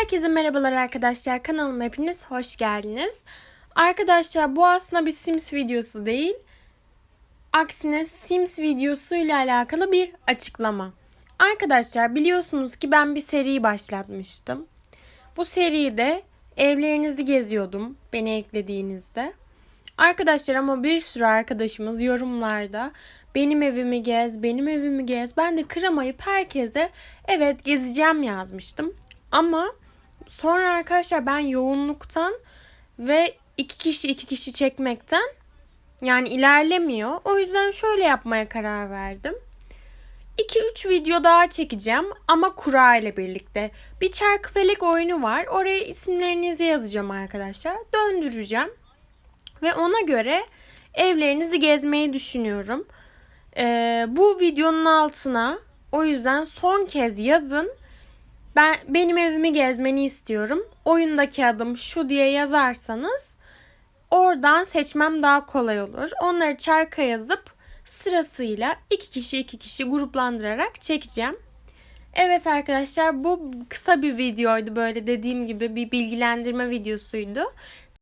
Herkese merhabalar arkadaşlar. Kanalıma hepiniz hoş geldiniz. Arkadaşlar bu aslında bir Sims videosu değil. Aksine Sims videosu ile alakalı bir açıklama. Arkadaşlar biliyorsunuz ki ben bir seri başlatmıştım. Bu seride evlerinizi geziyordum beni eklediğinizde. Arkadaşlar ama bir sürü arkadaşımız yorumlarda benim evimi gez, benim evimi gez. Ben de kıramayıp herkese evet gezeceğim yazmıştım. Ama sonra arkadaşlar ben yoğunluktan ve iki kişi iki kişi çekmekten yani ilerlemiyor. O yüzden şöyle yapmaya karar verdim. 2-3 video daha çekeceğim ama kura ile birlikte. Bir çarkıfelek oyunu var. Oraya isimlerinizi yazacağım arkadaşlar. Döndüreceğim. Ve ona göre evlerinizi gezmeyi düşünüyorum. Ee, bu videonun altına o yüzden son kez yazın. Ben benim evimi gezmeni istiyorum. Oyundaki adım şu diye yazarsanız oradan seçmem daha kolay olur. Onları çarka yazıp sırasıyla iki kişi iki kişi gruplandırarak çekeceğim. Evet arkadaşlar bu kısa bir videoydu böyle dediğim gibi bir bilgilendirme videosuydu.